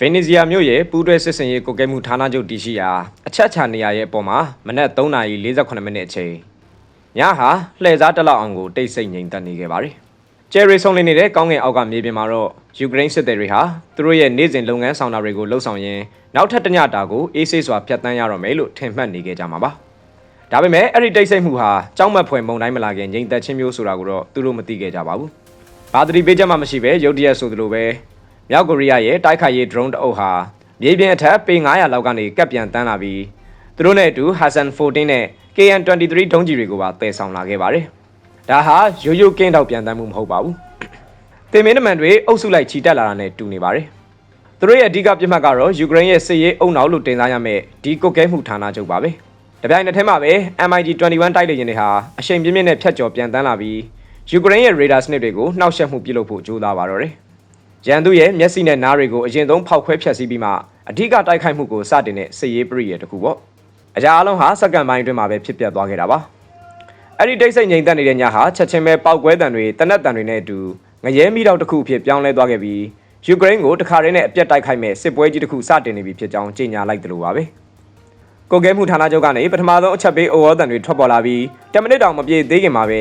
ဗေနီဇီယာမြို့ရဲ့ပူးတွဲစစ်စင်ရေးကိုကဲမှုဌာနချုပ်တည်ရှိရာအချက်ချာနေရာရဲ့အပေါ်မှာမနက်3:48မိနစ်အချိန်ညဟာလှည့်စားတက်လောက်အောင်ကိုတိတ်ဆိတ်ငြိမ်သက်နေခဲ့ပါတယ်။ကျယ်ရီဆုံးလင်းနေတဲ့ကောင်းကင်အောက်ကမြေပြင်မှာတော့ယူကရိန်းစစ်သည်တွေဟာသူတို့ရဲ့နေ့စဉ်လုပ်ငန်းဆောင်တာတွေကိုလှုပ်ဆောင်ရင်းနောက်ထပ်တစ်ညတာကိုအေးဆေးစွာဖျက်ဆီးရတော့မယ်လို့ထင်မှတ်နေခဲ့ကြမှာပါ။ဒါပေမဲ့အဲ့ဒီတိတ်ဆိတ်မှုဟာကြောက်မက်ဖွယ်မုန်တိုင်းမလာခင်ငြိမ်သက်ခြင်းမျိုးဆိုတာကိုတော့သူတို့မသိခဲ့ကြပါဘူး။ဘာသတိပေးချက်မှမရှိဘဲရုတ်တရက်ဆိုသလိုပဲ မြောက်ကိုရီးယားရဲ့တိုက်ခိုက်ရေး drone တအုပ်ဟာမြေပြင်အထက်ပေ900လောက်ကနေကပ်ပြန်တန်းလာပြီးသူတို့နဲ့အတူ Hassan 14နဲ့ KN23 ဒုံးကြီးတွေကိုပါတည်ဆောင်လာခဲ့ပါတယ်။ဒါဟာရိုးရိုးကင်းတောက်ပြန်တန်းမှုမဟုတ်ပါဘူး။တင်မင်းနမန်တွေအုပ်စုလိုက်ချီတက်လာတာနဲ့တူနေပါတယ်။သူတို့ရဲ့အဓိကပြစ်မှတ်ကတော့ယူကရိန်းရဲ့စစ်ရေးအုံနောက်လို့တင်စားရမယ့်ဒီကုတ်ကဲမှုဌာနချုပ်ပါပဲ။တပြိုင်နက်တည်းမှာပဲ MiG-21 တိုက်လေယာဉ်တွေဟာအရှိန်ပြင်းပြင်းနဲ့ဖြတ်ကျော်ပြန်တန်းလာပြီးယူကရိန်းရဲ့ရေဒါစနစ်တွေကိုနှောက်ယှက်မှုပြုလုပ်ဖို့ကြိုးစားပါတော့တယ်။ ရန်သူရဲ့မျက်စိနဲ့နားတွေကိုအရင်ဆုံးဖောက်ခွဲဖျက်ဆီးပြီးမှအဓိကတိုက်ခိုက်မှုကိုစတင်တဲ့စစ်ရေးပရိယေတခုပေါ့။အကြအလုံးဟာစက္ကန့်ပိုင်းအတွင်းမှာပဲဖြစ်ပျက်သွားခဲ့တာပါ။အဲ့ဒီတိတ်ဆိတ်ငြိမ်သက်နေတဲ့ညဟာချက်ချင်းပဲပောက်ကွဲတံတွေတနက်တံတွေနဲ့အတူငရဲမိတော့တစ်ခုအဖြစ်ပြောင်းလဲသွားခဲ့ပြီးယူကရိန်းကိုတခါတည်းနဲ့အပြတ်တိုက်ခိုက်မဲ့စစ်ပွဲကြီးတစ်ခုစတင်နေပြီဖြစ်ကြောင်းကြေညာလိုက်တယ်လို့ပါပဲ။ကိုကဲမှုဌာနချုပ်ကနေပထမဆုံးအချက်ပေးအိုဝေါ်တံတွေထွက်ပေါ်လာပြီး10မိနစ်တောင်မပြည့်သေးခင်မှာပဲ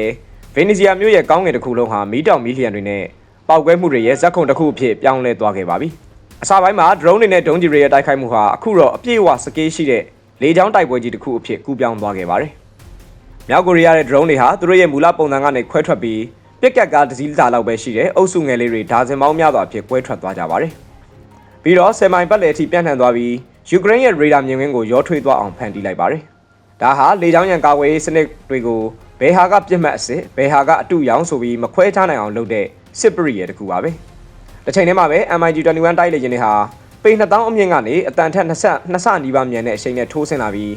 ဗေနီဇီယာမြို့ရဲ့ကောင်းငင်တစ်ခုလုံးဟာမီးတောင်မီးလျံတွေနဲ့ ပောက်ကွဲမှုတွေရဲ့ဇက်ခုံတစ်ခုအဖြစ်ပြောင်းလဲသွားခဲ့ပါပြီ။အစပိုင်းမှာ drone တွေနဲ့ဒုံးကျည်တွေရဲ့တိုက်ခိုက်မှုဟာအခုတော့အပြည့်အဝစကေးရှိတဲ့လေကြောင်းတိုက်ပွဲကြီးတစ်ခုအဖြစ်ကူးပြောင်းသွားခဲ့ပါတယ်။မြောက်ကိုရီးယားရဲ့ drone တွေဟာသူတို့ရဲ့မူလပုံစံကနေခွဲထွက်ပြီးပြက်ကတ်ကားတစ်စီးတစ်စာလောက်ပဲရှိတဲ့အုပ်စုငယ်လေးတွေဒါဇင်ပေါင်းများစွာအဖြစ်ကွဲထွက်သွားကြပါတယ်။ပြီးတော့ဆယ်မိုင်ပတ်လည်အထိပြန့်နှံ့သွားပြီးယူကရိန်းရဲ့ရေဒါမြင်ကွင်းကိုရောထွေးသွားအောင်ဖန်တီးလိုက်ပါတယ်။ဒါဟာလေကြောင်းရန်ကာကွယ်ရေးစနစ်တွေကိုဘယ်ဟာကပြစ်မှတ်အစစ်ဘယ်ဟာကအတူရောင်းဆိုပြီးမခွဲခြားနိုင်အောင်လုပ်တဲ့ စစ်ပရိရဲ့တခုပါပဲ။တစ်ချိန်တည်းမှာပဲ MiG-21 တိုက်လေယာဉ်တွေဟာပေ2000အမြင့်ကနေအတန်ထက်20 20ဆနီးပါးမြန်တဲ့အချိန်နဲ့ထိုးဆင်းလာပြီး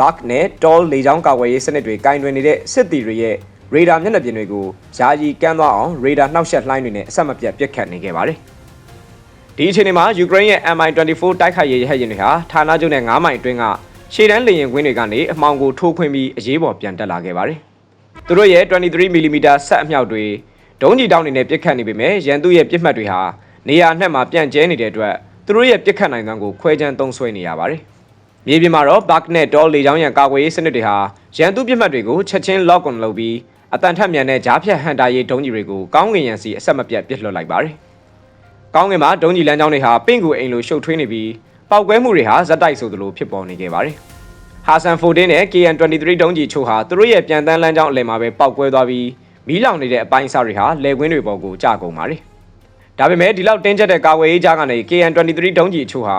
Dark နဲ့ Tall လေကြောင်းကာကွယ်ရေးစနစ်တွေကင်တွင်နေတဲ့စစ်တီတွေရဲ့ရေဒါမျက်နှာပြင်တွေကိုယာယီကန်းသွားအောင်ရေဒါနှောက်ယှက်လှိုင်းတွေနဲ့အဆက်မပြတ်ပစ်ခတ်နေခဲ့ပါတယ်။ဒီအချိန်မှာယူကရိန်းရဲ့ MI-24 တိုက်ခိုက်ရေးရဟတ်ယာဉ်တွေဟာဌာနချုပ်နဲ့9မိုင်အတွင်းကရှေ့တန်းလေယာဉ်ကွင်းတွေကနေအမှောင်ကိုထိုးခွင်းပြီးအရေးပေါ်ပြန်တက်လာခဲ့ပါတယ်။သူတို့ရဲ့ 23mm ဆက်အမြောက်တွေ ဒုံးကြီးတောင်းနေနဲ့ပစ်ခတ်နေပေမဲ့ရန်သူရဲ့ပစ်မှတ်တွေဟာနေရာအနှံ့မှာပြန့်ကျဲနေတဲ့အတွက်သူတို့ရဲ့ပစ်ခတ်နိုင်တဲ့ကိုခွဲခြမ်းသုံးဆွဲနေရပါတယ်။မြေပြင်မှာတော့ Bark နဲ့ Doll လေကြောင်းရန်ကာကွယ်ရေးစနစ်တွေဟာရန်သူပစ်မှတ်တွေကိုချက်ချင်း lock on လုပ်ပြီးအတန်ထက်မြန်တဲ့ဂျားဖြတ်ဟန်တာရေးဒုံးကြီးတွေကိုကောင်းကင်ရန်စီအဆက်မပြတ်ပစ်လွှတ်လိုက်ပါတယ်။ကောင်းကင်မှာဒုံးကြီးလမ်းကြောင်းတွေဟာပင့်ကူအိမ်လိုရှုပ်ထွေးနေပြီးပောက်ကွဲမှုတွေဟာဇက်တိုက်ဆိုသလိုဖြစ်ပေါ်နေခဲ့ပါတယ်။ဟာဆန်14နဲ့ KN23 ဒုံးကြီးချို့ဟာသူတို့ရဲ့ပြန်တန်းလမ်းကြောင်းအလယ်မှာပဲပောက်ကွဲသွားပြီး မီးလောင်နေတဲ့အပိုင်းအစတွေဟာလယ်ကွင်းတွေပေါ်ကိုကျကုန်ပါတယ်။ဒါပေမဲ့ဒီလောက်တင်းကျပ်တဲ့ကာဝေးရေးကြားကနေ KN23 ဒုံးကြီးချို့ဟာ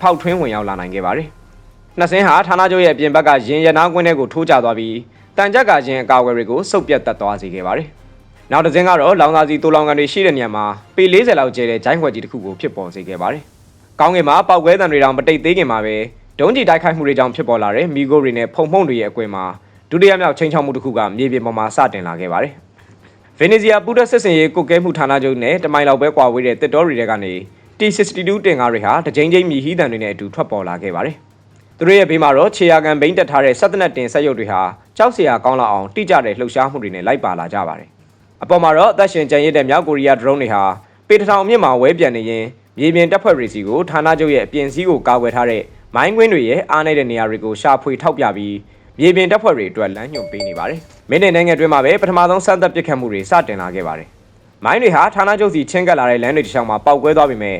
ဖောက်ထွင်းဝင်ရောက်လာနိုင်ခဲ့ပါတယ်။နှစ်စင်းဟာဌာနချုပ်ရဲ့ပြင်ဘက်ကရင်ရနာကွင်းထဲကိုထိုးကျသွားပြီးတန်ကြပ်ကချင်းအကာအကွယ်တွေကိုစုပ်ပြတ်တက်သွားစေခဲ့ပါတယ်။နောက်တစ်စင်းကတော့လောင်စာစီတူလောင်ကန်တွေရှိတဲ့နေရာမှာပေ40လောက်ကျဲတဲ့ဂျိုင်းခွက်ကြီးတစ်ခုကိုဖြစ်ပေါ်စေခဲ့ပါတယ်။ကောင်းကင်မှာပောက်ကွဲတံတွေတောင်မတိတ်သေးခင်မှာပဲဒုံးကြီးတိုက်ခိုက်မှုတွေကြောင့်ဖြစ်ပေါ်လာတဲ့မီဂိုတွေနဲ့ဖုံဖုံတွေရဲ့အကွယ်မှာ ဒုတိယမြောက်ချိန်ချောက်မှုတစ်ခုကမြေပြင်ပေါ်မှာစတင်လာခဲ့ပါတယ်။ဗေနီဇီယာပူတက်စစ်စင်ရေးကုတ်ကဲမှုဌာနချုပ်နဲ့တမိုင်လောက်ပဲကွာဝေးတဲ့တစ်တော်ရီတွေကနေ T62 တင်ကားတွေဟာတကြိမ်ကြိမ်မြည်ဟီးတံတွေနဲ့အတူထွက်ပေါ်လာခဲ့ပါတယ်။သူတို့ရဲ့ဘေးမှာတော့ခြေရာကန်ဘိန်းတက်ထားတဲ့စက်တနက်တင်ဆက်ရုပ်တွေဟာကြောက်စရာကောင်းလောက်အောင်တိကျတဲ့လှုပ်ရှားမှုတွေနဲ့လိုက်ပါလာကြပါတယ်။အပေါ်မှာတော့အသက်ရှင်ကျန်ရစ်တဲ့မြောက်ကိုရီးယား drone တွေဟာပေတထောင်အမြင့်မှာဝဲပြန်နေရင်မြေပြင်တပ်ဖွဲ့တွေစီကိုဌာနချုပ်ရဲ့အပြင်စည်းကိုကာကွယ်ထားတဲ့မိုင်းကွင်းတွေရဲ့အားနေတဲ့နေရာတွေကိုရှာဖွေထောက်ပြပြီး မြေပြင်တပ်ဖွဲ့တွေအတွက်လမ်းညွှန်ပေးနေပါတယ်။မင်းနဲ့နိုင်ငံတွင်းမှာပဲပထမဆုံးစမ်းသပ်ပစ်ခတ်မှုတွေစတင်လာခဲ့ပါတယ်။မိုင်းတွေဟာဌာနချုပ်စီချင်းကပ်လာတဲ့လမ်းတွေတစ်ချောင်းမှာပောက်ကွဲသွားပေမဲ့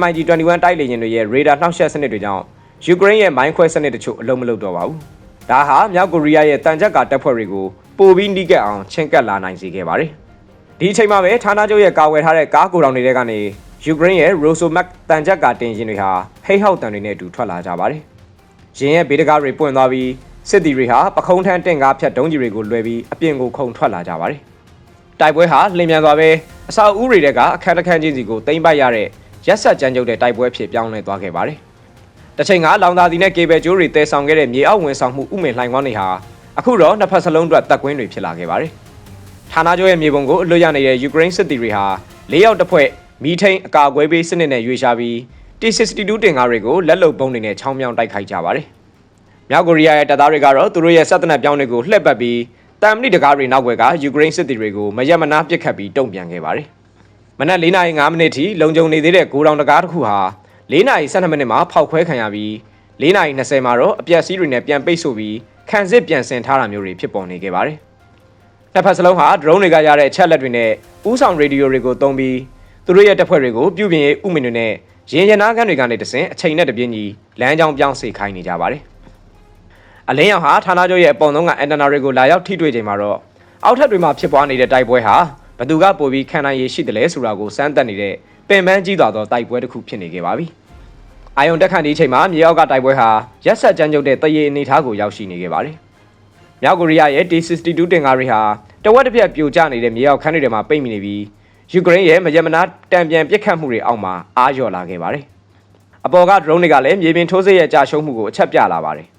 MiG-21 တိုက်လေယာဉ်တွေရဲ့ရေဒါနှောက်ယှက်စနစ်တွေကြောင့်ယူကရိန်းရဲ့မိုင်းခွဲစနစ်တချို့အလုံးမလုံးတော့ပါဘူး။ဒါဟာမြောက်ကိုရီးယားရဲ့တန်ကြပ်ကာတပ်ဖွဲ့တွေကိုပိုပြီးနှိကက်အောင်ချင်းကပ်လာနိုင်စေခဲ့ပါတယ်။ဒီအချိန်မှာပဲဌာနချုပ်ရဲ့ကာဝယ်ထားတဲ့ကားကိုတောင်တွေကနေယူကရိန်းရဲ့ Rosomak တန်ကြပ်ကာတင်ရင်တွေဟာဟိတ်ဟောက်တန်တွေနဲ့အတူထွက်လာကြပါတယ်။ရင်ရဲ့ဘေးတကားတွေပွင့်သွားပြီး စစ်သည်တွေဟာပခုံးထန်းတင့်ကားဖြတ်ဒုံးကြီးတွေကိုလွှဲပြီးအပြင်ကိုခုန်ထွက်လာကြပါတယ်။တိုက်ပွဲဟာလင်မြန်စွာပဲအဆောက်အဦတွေတဲ့ကအခက်တခန့်ချင်းစီကိုတင်ပိုက်ရတဲ့ရက်ဆက်ကြမ်းကြုတ်တဲ့တိုက်ပွဲဖြစ်ပြောင်းလဲသွားခဲ့ပါတယ်။တချိန်ကလောင်သာစီနဲ့ကေဘယ်ကျိုးတွေတဲဆောင်ခဲ့တဲ့မြေအောက်ဝင်ဆောင်မှုဥမင်လှိုင်ကွမ်းတွေဟာအခုတော့နှစ်ဖက်စလုံးအတွက်တပ်ကွင်းတွေဖြစ်လာခဲ့ပါတယ်။ဌာနချုပ်ရဲ့မြေပုံကိုအလွတ်ရနေတဲ့ယူကရိန်းစစ်သည်တွေဟာ၄ရောက်တစ်ဖွဲ့မီထိန်အကာအကွယ်ပေးစနစ်နဲ့ရွေးရှားပြီး T62 တင်ကားတွေကိုလက်လုံပုံးတွေနဲ့ချောင်းမြောင်းတိုက်ခိုက်ကြပါတယ်။ မြောက်ကိုရီးယားရဲ့တပ်သားတွေကတော့သူတို့ရဲ့စစ်တပ်နက်ပြောင်းတွေကိုလှည့်ပတ်ပြီးတမ်မဏိတကားတွေနောက်ွယ်ကယူကရိန်းစစ်သည်တွေကိုမရက်မနာပစ်ခတ်ပြီးတုံ့ပြန်ခဲ့ပါတယ်။မနက်၄ :05 မိနစ်ထိလုံခြုံနေသေးတဲ့ဂိုးတောင်တကားတစ်ခုဟာ၄နာရီ12မိနစ်မှာဖောက်ခွဲခံရပြီး၄နာရီ20မှာတော့အပြက်စီးတွေနဲ့ပြန်ပိတ်ဆို့ပြီးခံစစ်ပြန်ဆင်ထားတာမျိုးတွေဖြစ်ပေါ်နေခဲ့ပါတယ်။နှစ်ဖက်စလုံးဟာ drone တွေကရတဲ့အချက်လက်တွေနဲ့ဥဆောင်ရေဒီယိုတွေကိုသုံးပြီးသူတို့ရဲ့တပ်ဖွဲ့တွေကိုပြုပြင်ရေးဥမင်တွေနဲ့ရင်ရနာခန်းတွေကနေတဆင်အချိန်နဲ့တပြင်းညီလမ်းကြောင်းပြောင်းစေခိုင်းနေကြပါတယ်။ အလင်းရောင်ဟာဌာနချုပ်ရဲ့အပေါ်ဆုံးကအန်တနာတွေကိုလာရောက်ထိတွေ့ချိန်မှာတော့အောက်ထပ်တွေမှာဖြစ်ပွားနေတဲ့တိုက်ပွဲဟာဘသူကပိုပြီးခံနိုင်ရရှိတယ်လဲဆိုတာကိုစမ်းသပ်နေတဲ့ပင်ပန်းကြီးသွားသောတိုက်ပွဲတစ်ခုဖြစ်နေခဲ့ပါပြီ။အာယုံတက်ခန့်ဒီအချိန်မှာမြေအောက်ကတိုက်ပွဲဟာရက်ဆက်ကြမ်းကြုတ်တဲ့တရေအနေထားကိုရောက်ရှိနေခဲ့ပါတယ်။မြောက်ကိုရီးယားရဲ့ T62 တင်ကားတွေဟာတဝက်တစ်ပြက်ပြိုကျနေတဲ့မြေအောက်ခန်းတွေထဲမှာပိတ်မိနေပြီးယူကရိန်းရဲ့မယမနာတံပြန်ပစ်ခတ်မှုတွေအောက်မှာအားလျော့လာခဲ့ပါတယ်။အပေါ်က drone တွေကလည်းမြေပြင်ထိုးစစ်ရဲ့ကြာရှုံးမှုကိုအချက်ပြလာပါတယ်။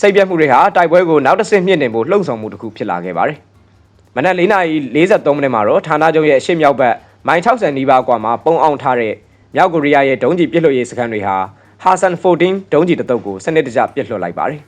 စိတ်ပြတ်မှုတွေဟာတိုက်ပွဲကိုနောက်တစ်ဆင့်မြင့်တင်ဖို့လှုံ့ဆော်မှုတစ်ခုဖြစ်လာခဲ့ပါတယ်။မနက်၄နာရီ43မိနစ်မှာတော့ဌာနချုပ်ရဲ့အရှေ့မြောက်ဘက်မိုင်60နီးပါးကွာမှာပုံအောင်ထားတဲ့မြောက်ကိုရီးယားရဲ့ဒုံးကျည်ပစ်လွှတ်ရေးစခန်းတွေဟာဟာဆန်14ဒုံးကျည်တစ်တုပ်ကိုစနစ်တကျပစ်လွှတ်လိုက်ပါတယ်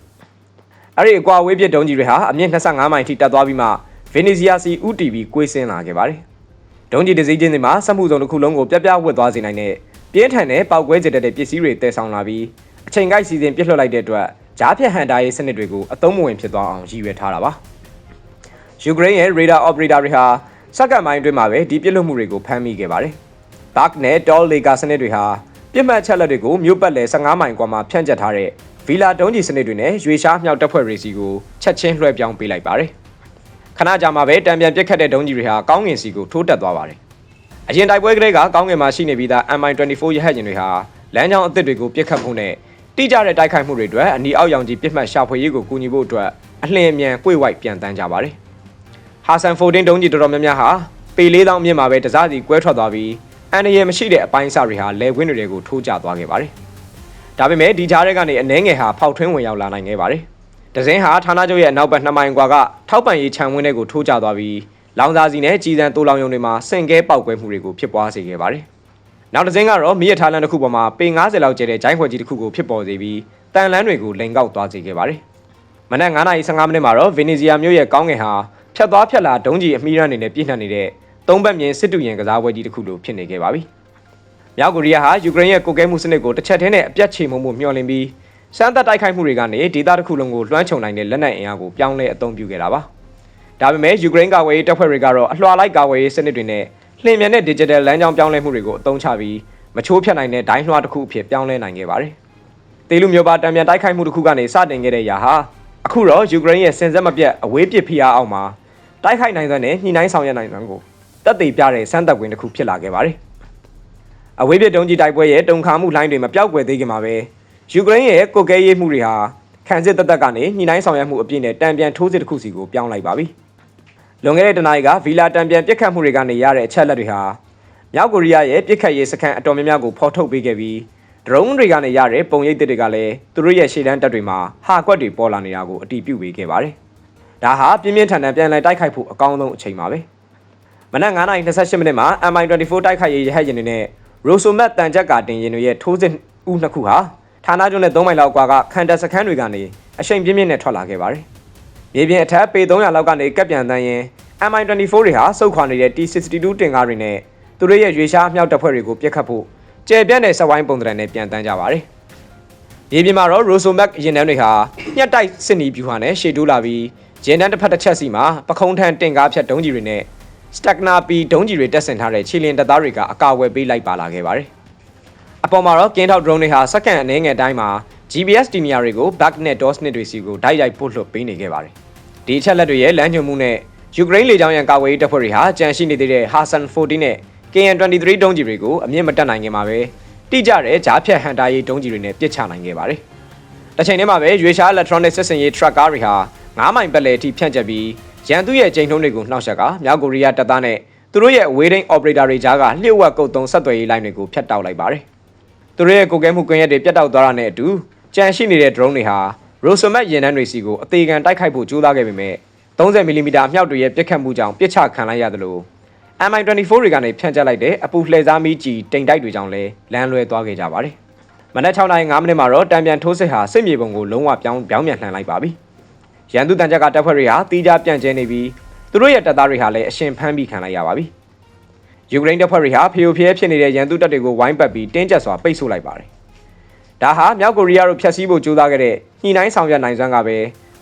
။အဲ့ဒီအကွာဝေးပစ်ဒုံးကျည်တွေဟာအမြင့်25မိုင်ထိတက်သွားပြီးမှဗင်နီဇီယာစီဦးတီဗီကွေးဆင်းလာခဲ့ပါတယ်။ဒုံးကျည်တစ်စီးချင်းစီမှာစက်မှုစုံတစ်ခုလုံးကိုပြပြဝတ်သွားစေနိုင်တဲ့ပြင်းထန်တဲ့ပောက်ကွဲစေတဲ့ပစ္စည်းတွေတည်ဆောင်လာပြီးအချိန်ကိုက်စီစဉ်ပစ်လွှတ်လိုက်တဲ့အတွက် ဂျားဖြတ်ဟန်တာရေးစနစ်တွေကိုအသုံးမဝင်ဖြစ်သွားအောင်ရည်ရွယ်ထားတာပါ။ယူကရိန်းရဲ့ radar operator တွေဟာစက္ကန့်ပိုင်းအတွင်းမှာပဲဒီပြစ်လွတ်မှုတွေကိုဖမ်းမိခဲ့ပါတယ်။ Dark နဲ့ Tall Laker စနစ်တွေဟာပြစ်မှတ်ချက်လက်တွေကိုမြို့ပတ်လည်15မိုင်ကွာမှာဖြန့်ကျက်ထားတဲ့ဗီလာတုံးကြီးစနစ်တွေနဲ့ရွေရှားမြောက်တပ်ဖွဲ့တွေစီကိုချက်ချင်းလွှဲပြောင်းပေးလိုက်ပါတယ်။ခဏကြာမှပဲတံပြန်ပြစ်ခတ်တဲ့ဒုံးကြီးတွေဟာကောင်းငင်စီကိုထိုးတက်သွားပါတယ်။အရင်တိုက်ပွဲကလေးကကောင်းငင်မှာရှိနေပြီးသား MI24 ရဟတ်ယာဉ်တွေဟာလမ်းကြောင်းအသစ်တွေကိုပြစ်ခတ်မှုနဲ့ တိကျတဲ့တိုက်ခိုက်မှုတွေအတွက်အနီအောက်ရောင်ကြီးပြစ်မှတ်ရှာဖွေရေးကိုကူညီဖို့အတွက်အလင်းအမြန်ကွေ့ဝိုက်ပြန်တန်းကြပါတယ်။ဟာဆန်14ဒုံးကြီးတော်တော်များများဟာပေ4000မြင့်မှာပဲတစားစီကွဲထွက်သွားပြီးအန်ရရမရှိတဲ့အပိုင်းအစတွေဟာလဲခွင်းတွေကိုထိုးကျသွားခဲ့ပါတယ်။ဒါပေမဲ့ဒီကြားထဲကနေအနှဲငယ်ဟာဖောက်ထွင်းဝင်ရောက်လာနိုင်ခဲ့ပါတယ်။ဒဇင်းဟာဌာနချုပ်ရဲ့အနောက်ဘက်2မိုင်ကွာကထောက်ပံ့ရေးခြံဝင်းတွေကိုထိုးကျသွားပြီးလောင်စာစီနဲ့ကြီးစံတိုးလောင်ယုံတွေမှာဆင့်ကဲပေါက်ကွဲမှုတွေကိုဖြစ်ပွားစေခဲ့ပါတယ်။ နောက်ဒဇင်းကတော့မိရထားလန်တစ်ခုပေါ်မှာပေ90လောက်ကျတဲ့ဂျိုင်းခွက်ကြီးတစ်ခုကိုဖြစ်ပေါ်စေပြီးတန်လန်းတွေကိုလိန်ကောက်သွားစေခဲ့ပါတယ်။မနက်9:15မိနစ်မှာတော့ဗင်နီဇီယာမြို့ရဲ့ကောင်းငင်ဟာဖြတ်သွားဖြတ်လာဒုံးကြီးအမီးရန်တွေနဲ့ပြည့်နှက်နေတဲ့သုံးဘက်မြင်စစ်တူရင်ကစားပွဲကြီးတစ်ခုလိုဖြစ်နေခဲ့ပါပြီ။မြောက်ကိုရီးယားဟာယူကရိန်းရဲ့ကိုကဲမှုစနစ်ကိုတစ်ချက်တည်းနဲ့အပြတ်ချေမှုမှုမျှော်လင့်ပြီးစမ်းသပ်တိုက်ခိုက်မှုတွေကနေဒေသတစ်ခုလုံးကိုလွှမ်းခြုံနိုင်တဲ့လက်နက်အင်အားကိုပြောင်းလဲအသုံးပြုခဲ့တာပါ။ဒါပေမဲ့ယူကရိန်းကာကွယ်ရေးတပ်ဖွဲ့တွေကတော့အလွှာလိုက်ကာကွယ်ရေးစနစ်တွေနဲ့ လျင်မြန်တဲ့ digital လမ်းကြောင်းပြောင်းလဲမှုတွေကိုအသုံးချပြီးမချိုးဖြတ်နိုင်တဲ့ဒိုင်းလွှာတစ်ခုအဖြစ်ပြောင်းလဲနိုင်ခဲ့ပါတယ်။တေလူမျိုးပါတံပြန်တိုက်ခိုက်မှုတစ်ခုကနေစတင်ခဲ့တဲ့ຢာဟာအခုတော့ယူကရိန်းရဲ့စင်စက်မပြတ်အဝေးပစ်ဖိအားအောက်မှာတိုက်ခိုက်နိုင်တဲ့ညှိနှိုင်းဆောင်ရွက်နိုင်တဲ့ကိုတက်သေးပြတဲ့စမ်းသပ်ဝင်တစ်ခုဖြစ်လာခဲ့ပါတယ်။အဝေးပြတုံးကြီးတိုက်ပွဲရဲ့တုံခါမှုလိုင်းတွေမပြောက်ကွယ်သေးခင်မှာပဲယူကရိန်းရဲ့ကိုကဲရေးမှုတွေဟာခံစစ်တက်တက်ကနေညှိနှိုင်းဆောင်ရွက်မှုအပြည့်နဲ့တံပြန်ထိုးစစ်တစ်ခုစီကိုပြောင်းလိုက်ပါပြီ။ လွန်ခဲ့တဲ့တနအီကဗီလာတံပြန်ပြစ်ခတ်မှုတွေကနေရတဲ့အချက်လက်တွေဟာမြောက်ကိုရီးယားရဲ့ပြစ်ခတ်ရေးစခန်းအတော်များများကိုဖော်ထုတ်ပေးခဲ့ပြီးဒရုန်းတွေကနေရတဲ့ပုံရိပ်သစ်တွေကလည်းသူတို့ရဲ့ရှေ့တန်းတပ်တွေမှာဟာကွက်တွေပေါ်လာနေတာကိုအတီးပြုတ်ပေးခဲ့ပါတယ်။ဒါဟာပြင်းပြင်းထန်ထန်ပြန်လည်တိုက်ခိုက်ဖို့အကောင်းဆုံးအချိန်ပါပဲ။မနက်9:28မိနစ်မှာ MI24 တိုက်ခိုက်ရေးရဟတ်ယာဉ်တွေနဲ့ Rosomat တန်ချက်ကာတင်ယာဉ်တွေရဲ့ထိုးစစ်ဦးနှစ်ခုဟာဌာနချုပ်နဲ့3မိုင်လောက်ကွာကခန်တက်စခန်းတွေကနေအရှိန်ပြင်းပြင်းနဲ့ထွက်လာခဲ့ပါတယ်။ မြေပြင်အထက်ပေ300လောက်ကနေကပ်ပြန်တန်းရင် MI24 တွေဟာစုတ်ခွာနေတဲ့ T62 တင်ကားတွေနဲ့သူတို့ရဲ့ရွေရှားအမြောက်တပ်ဖွဲ့တွေကိုပြစ်ခတ်ဖို့ကျယ်ပြန့်တဲ့စဝိုင်းပုံသဏ္ဍာန်နဲ့ပြန်တန်းကြပါတယ်။မြေပြင်မှာတော့ Rosomac ရင်တန်းတွေဟာညှက်တိုက်စစ်နီပြူဟာနဲ့ရှေ့တိုးလာပြီးရင်တန်းတစ်ဖက်တစ်ချက်စီမှာပခုံးထန်တင်ကားဖြတ်ဒုံးကြီးတွေနဲ့စတက်နာပီဒုံးကြီးတွေတက်ဆင်ထားတဲ့ခြေလျင်တပ်သားတွေကအကာအကွယ်ပေးလိုက်ပါလာခဲ့ပါတယ်။အပေါ်မှာတော့ကင်းထောက် drone တွေဟာစက္ကန့်အနည်းငယ်တိုင်းမှာ GPS တီနီယာတွေကို back net DOS net တွေစီကိုတိုက်ရိုက်ပို့လွှတ်ပေးနေခဲ့ပါတယ်။ဒီအချက်လက်တွေရဲ့လမ်းညွှန်မှုနဲ့ယူကရိန်းလေကြောင်းရန်ကာကွယ်ရေးတပ်ဖွဲ့တွေဟာကြန့်ရှိနေသေးတဲ့ Hasan 14နဲ့ KN23 ဒုံးကြီးတွေကိုအမြင့်မတက်နိုင်ခင်မှာပဲတိကျတဲ့ဂျားဖြတ်ဟန်တာရေးဒုံးကြီးတွေနဲ့ပစ်ချနိုင်ခဲ့ပါတယ်။တစ်ချိန်တည်းမှာပဲရွေရှား electronic စစ်စင်ရေး truck ကားတွေဟာ9မိုင်ပတ်လည်အထိဖြန့်ကျက်ပြီးရန်သူရဲ့ချိန်ထုံးတွေကိုနှောက်ယှက်ကမြောက်ကိုရီးယားတပ်သားနဲ့သူတို့ရဲ့ waiting operator တွေကြားကလျှို့ဝှက်ကုတ်သုံးဆက်သွယ်ရေးလိုင်းတွေကိုဖျက်တောက်လိုက်ပါတယ်။သူတို့ရဲ့ကိုကဲမှုကွင်းရက်တွေပြတ်တောက်သွားတာနဲ့အတူ ကြန့်ရှိနေတဲ့ drone တွေဟာ Rosomat ရင်နှန်းတွေစီကိုအသေးခံတိုက်ခိုက်ဖို့ကြိုးစားခဲ့ပေမဲ့30မီလီမီတာအမြောက်တွေရဲ့ပြစ်ခတ်မှုကြောင့်ပြစ်ချခံလိုက်ရသလို MI24 တွေကနေဖြန့်ကျက်လိုက်တဲ့အပူလှည့်စားမီးကြီးတိမ်တိုက်တွေကြောင့်လည်းလမ်းလွဲသွားခဲ့ကြပါတယ်။မနက်6:05မိနစ်မှာတော့တံပြန်ထိုးစစ်ဟာစစ်မြေပုံကိုလုံးဝပြောင်းပြောင်းပြန်လှန်လိုက်ပါပြီ။ရန်သူတန်ကြက်ကတပ်ဖွဲ့တွေဟာတီးကြပြန့်ကျဲနေပြီးသူတို့ရဲ့တပ်သားတွေဟာလည်းအရှင်ဖမ်းပြီးခံလိုက်ရပါပြီ။ယူကရိန်းတပ်ဖွဲ့တွေဟာဖီယိုဖျဲဖြစ်နေတဲ့ရန်သူတပ်တွေကိုဝိုင်းပတ်ပြီးတင်းကျပ်စွာပိတ်ဆို့လိုက်ပါတယ်။ ဒါဟာမြောက်ကိုရီးယားတို့ဖျက်ဆီးဖို့ကြိုးစားခဲ့တဲ့ညှိနှိုင်းဆောင်ရွက်နိုင်စွမ်းကပဲ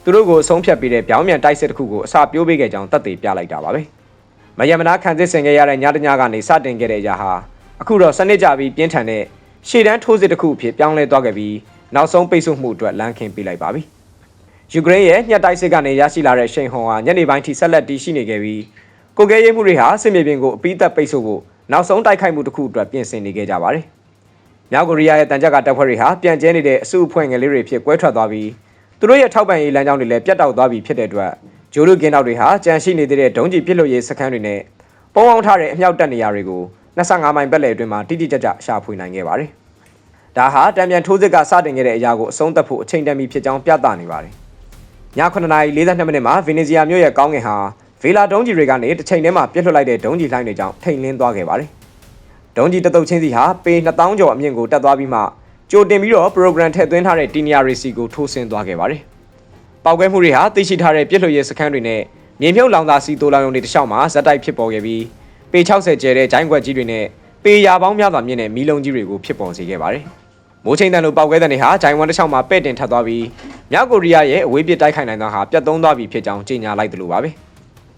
သူတို့ကိုအဆုံးဖြတ်ပေးတဲ့ပြောင်းပြန်တိုက်စစ်တစ်ခုကိုအစာပြိုးပေးခဲ့ကြောင်းသက်သေပြလိုက်တာပါပဲ။မယမနာခံစစ်ဆင်ခဲ့ရတဲ့ညတညကနေစတင်ခဲ့တဲ့အရာဟာအခုတော့စနစ်ကြပြီးပြင်းထန်တဲ့ရှေ့တန်းထိုးစစ်တစ်ခုအဖြစ်ပြောင်းလဲသွားခဲ့ပြီးနောက်ဆုံးပိတ်ဆို့မှုအတွက်လမ်းခင်းပေးလိုက်ပါပြီ။ယူကရိန်းရဲ့ညှက်တိုက်စစ်ကနေရရှိလာတဲ့ရှိန်ဟုန်ဟာညနေပိုင်းထိဆက်လက်တည်ရှိနေခဲ့ပြီးကိုကဲရေးမှုတွေဟာစစ်မြေပြင်ကိုအပိသက်ပိတ်ဆို့ဖို့နောက်ဆုံးတိုက်ခိုက်မှုတစ်ခုအတွက်ပြင်ဆင်နေခဲ့ကြပါတယ်။ မြောက်ကိုရီးယားရဲ့တန်ကြပ်ကတပ်ဖွဲ့တွေဟာပြန်ကျဲနေတဲ့အစုအဖွဲ့ငယ်လေးတွေဖြစ်ကွဲထွက်သွားပြီးသူတို့ရဲ့ထောက်ပံ့ရေးလမ်းကြောင်းတွေလည်းပြတ်တောက်သွားပြီဖြစ်တဲ့အတွက်ဂျိုလူကင်းတောက်တွေဟာကြန့်ရှိနေတဲ့ဒုံးကျည်ပစ်လို့ရေးစခန်းတွေနဲ့ပုံအောင်ထားတဲ့အမြောက်တပ်နေရာတွေကို25မိုင်ပတ်လည်အတွင်းမှာတိတိကျကျရှာဖွေနိုင်ခဲ့ပါတယ်။ဒါဟာတံပြန်ထိုးစစ်ကစတင်ခဲ့တဲ့အရာကိုအဆုံးသတ်ဖို့အချိန်တန်ပြီဖြစ်ကြောင်းပြသနေပါတယ်။ည9:42မိနစ်မှာဗီနီဇီယာမြို့ရဲ့ကောင်းကင်ဟာဗေလာဒုံးကြီးတွေကနေတစ်ချိန်တည်းမှာပြစ်လွှတ်လိုက်တဲ့ဒုံးကြီးလှိုင်းတွေကြောင့်ထိန်လင်းသွားခဲ့ပါတယ်။ ဒုံးကြီးတတုတ်ချင်းစီဟာပေ2000ကျော်အမြင့်ကိုတက်သွားပြီးမှကြိုတင်ပြီးတော့ program ထည့်သွင်းထားတဲ့တီနီယာရီစီကိုထိုးဆင်းသွားခဲ့ပါတယ်။ပောက်ကွဲမှုတွေဟာသိရှိထားတဲ့ပြစ်လွှတ်ရေးစခန်းတွေနဲ့မြေမြုပ်လောင်သာစီတိုလောင်ယုံတွေတစ်လျှောက်မှာဇက်တိုက်ဖြစ်ပေါ်ခဲ့ပြီးပေ60ကျဲတဲ့ဂျိုင်းခွက်ကြီးတွေနဲ့ပေရာပေါင်းများစွာမြင့်တဲ့မီးလုံးကြီးတွေကိုဖြစ်ပေါ်စေခဲ့ပါတယ်။မိုးချိန်တန်လိုပောက်ကွဲတဲ့နေဟာဂျိုင်ဝမ်တစ်ချောင်းမှာပဲ့တင်ထပ်သွားပြီးမြောက်ကိုရီးယားရဲ့အဝေးပစ်တိုက်ခိုက်နိုင်သောဟာပြတ်သုံးသွားပြီဖြစ်ကြောင်းကြေညာလိုက်သလိုပါပဲ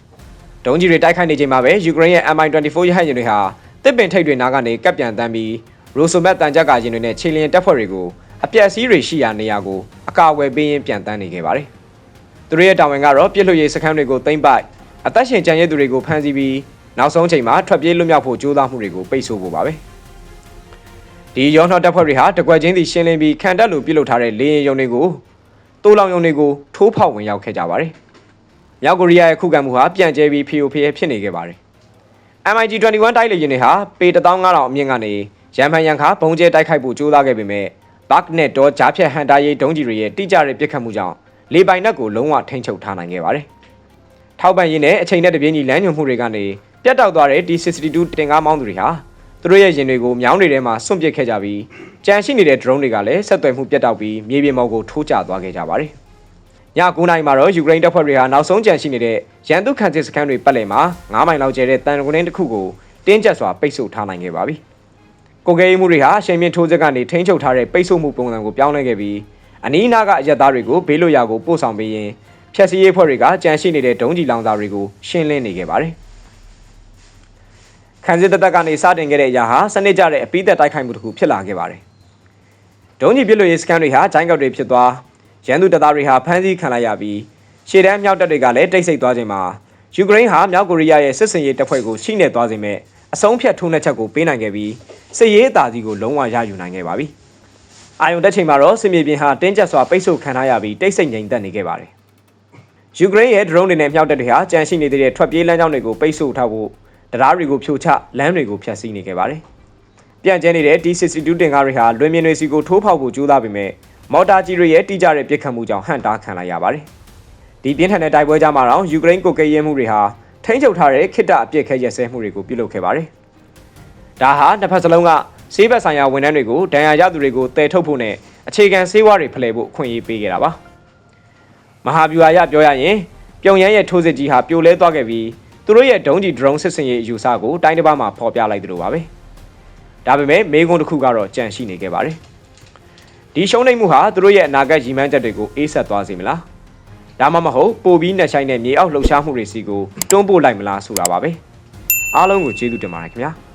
။ဒုံးကြီးတွေတိုက်ခိုက်နေချိန်မှာပဲယူကရိန်းရဲ့ MI-24 ရဟတ်ယာဉ်တွေဟာ တစ်ပင်ထိပ်တွေနားကနေကပ်ပြန်တန်းပြီးရိုဆိုမက်တန်ကြပ်ကာယာဉ်တွေနဲ့ခြေလျင်တပ်ဖွဲ့တွေကိုအပြက်စီးတွေရှိရာနေရာကိုအကာအကွယ်ပေးရင်းပြန်တန်းနေခဲ့ပါတယ်။သူတို့ရဲ့တာဝန်ကတော့ပြစ်လွှတ်ရေးစခန်းတွေကိုသိမ်းပိုက်အသက်ရှင်ကျန်ရည်သူတွေကိုဖမ်းဆီးပြီးနောက်ဆုံးချိန်မှာထွက်ပြေးလွတ်မြောက်ဖို့ကြိုးစားမှုတွေကိုပိတ်ဆို့ဖို့ပါပဲ။ဒီရောနှောတပ်ဖွဲ့တွေဟာတကွက်ချင်းစီရှင်းလင်းပြီးခံတက်လိုပြုတ်လုထားတဲ့လေရင်ယုံတွေကိုတိုးလောင်ယုံတွေကိုထိုးဖောက်ဝင်ရောက်ခဲ့ကြပါတယ်။မြောက်ကိုရီးယားရဲ့ခုခံမှုဟာပြန့်ကျဲပြီးဖီယိုဖီရဲဖြစ်နေခဲ့ပါတယ်။ MiG-21 တိုက်လေယာဉ်တွေဟာပေ15000အမြင့်ကနေရန်ဖန်ရန်ခါဘုံကျဲတိုက်ခိုက်ဖို့ကြိုးစားခဲ့ပေမဲ့ဘတ်နဲ့တော့ဂျားဖြတ်ဟန်တာရေးဒုံးကြီးတွေရဲ့တိကျတဲ့ပစ်ခတ်မှုကြောင့်လေပိုင်နက်ကိုလုံးဝထိန်းချုပ်ထားနိုင်ခဲ့ပါတယ်။ထောက်ပံ့ရေးနဲ့အချိန်နဲ့တပြေးညီလမ်းညွှန်မှုတွေကနေပြတ်တောက်သွားတဲ့ T62 တင်ကားမောင်းသူတွေဟာသူတို့ရဲ့ရင်တွေကိုမြောင်းတွေထဲမှာစွန့်ပစ်ခဲ့ကြပြီးကြမ်းရှိနေတဲ့ drone တွေကလည်းဆက်သွယ်မှုပြတ်တောက်ပြီးမြေပြင်ပေါ်ကိုထိုးကျသွားခဲ့ကြပါတယ်။ ည9:00နာရီမှာတော့ယူကရိန်းတပ်ဖွဲ့တွေဟာနောက်ဆုံးကြံရှိနေတဲ့ရန်သူခံစစ်စခန်းတွေပတ်လည်မှာ9မိုင်လောက်ကျဲတဲ့တန်ကွင်းတစ်ခုကိုတင်းကျပ်စွာပိတ်ဆို့ထားနိုင်ခဲ့ပါပြီ။ကိုကဲရေးမှုတွေဟာအချိန်မြင့်ထိုးစစ်ကနေထိန်းချုပ်ထားတဲ့ပိတ်ဆို့မှုပုံစံကိုပြောင်းလဲခဲ့ပြီးအနီးအနားကအရက်သားတွေကိုဘေးလွတ်ရာကိုပို့ဆောင်ပေးရင်းဖျက်ဆီးရေးဖွဲ့တွေကကြံရှိနေတဲ့ဒုံးကျည်လောင်စာတွေကိုရှင်းလင်းနေခဲ့ပါတယ်။ခံစစ်တပ်တက်ကနေစတင်ခဲ့တဲ့အရာဟာစနစ်ကျတဲ့အပိသက်တိုက်ခိုက်မှုတစ်ခုဖြစ်လာခဲ့ပါတယ်။ဒုံးကြီးပြစ်လို့ရေးစကန်တွေဟာဂျိုင်းကောက်တွေဖြစ်သွား ရန်သူတပ်သားတွေဟာဖမ်းဆီးခံလိုက်ရပြီးရှေ့တန်းမြောက်တပ်တွေကလည်းတိတ်ဆိတ်သွားချိန်မှာယူကရိန်းဟာမြောက်ကိုရီးယားရဲ့စစ်စင်ရေးတပ်ဖွဲ့ကိုချိနေသွားစေမဲ့အဆုံးဖြတ်ထိုးနှက်ချက်ကိုပေးနိုင်ခဲ့ပြီးစစ်ရေးအသာစီးကိုလုံးဝရယူနိုင်ခဲ့ပါပြီ။အာယုံတက်ချိန်မှာတော့စစ်မြေပြင်ဟာတင်းကျပ်စွာပိတ်ဆို့ခံထားရပြီးတိတ်ဆိတ်ငြိမ်သက်နေခဲ့ပါတယ်။ယူကရိန်းရဲ့ဒရုန်းတွေနဲ့မြောက်တပ်တွေဟာကြန့်ရှိနေတဲ့ထွက်ပြေးလမ်းကြောင်းတွေကိုပိတ်ဆို့ထားဖို့တရားတွေကိုဖြိုချလမ်းတွေကိုဖျက်ဆီးနေခဲ့ပါတယ်။ပြန့်ကျဲနေတဲ့ T62 တင်ကားတွေဟာလွင်မြင်တွေစီကိုထိုးဖောက်ဖို့ကြိုးစားပေမဲ့ မော်တာကြီးတွေရဲ့တိကျတဲ့ပစ်ခတ်မှုကြောင့်ဟန့်တားခံလိုက်ရပါတယ်။ဒီပြင်းထန်တဲ့တိုက်ပွဲကြားမှာတော့ယူကရိန်းကိုကဲရဲမှုတွေဟာထိန်းချုပ်ထားတဲ့ခိတ္တအပြစ်ခဲရက်စဲမှုတွေကိုပြုလုပ်ခဲ့ပါတယ်။ဒါဟာတစ်ဖက်စလုံးကဆေးဘက်ဆိုင်ရာဝန်ထမ်းတွေကိုဒဏ်ရာရသူတွေကိုတည်ထုတ်ဖို့နဲ့အခြေခံဆေးဝါးတွေဖလှယ်ဖို့အခွင့်အရေးပေးခဲ့တာပါ။မဟာဗျူဟာရပြောရရင်ပြုံရန်ရဲ့ထိုးစစ်ကြီးဟာပြိုလဲသွားခဲ့ပြီးသူတို့ရဲ့ဒုံးကြီး drone စစ်စင်ရေးအယူဆကိုတိုင်းတစ်ပါးမှာဖော်ပြလိုက်သလိုပါပဲ။ဒါပေမဲ့မေကွန်းတစ်ခုကတော့ကြန့်ရှိနေခဲ့ပါတယ်။ ဒီရှုံးနိမ့်မှုဟာသူတို့ရဲ့အနာဂတ်ရည်မှန်းချက်တွေကိုအေးဆက်သွားစေမလား။ဒါမှမဟုတ်ပိုပြီးနှက်ဆိုင်တဲ့မြေအောက်လှုပ်ရှားမှုတွေစီကိုတွန်းပို့လိုက်မလားဆိုတာပါပဲ။အားလုံးကိုကျေးဇူးတင်ပါတယ်ခင်ဗျာ။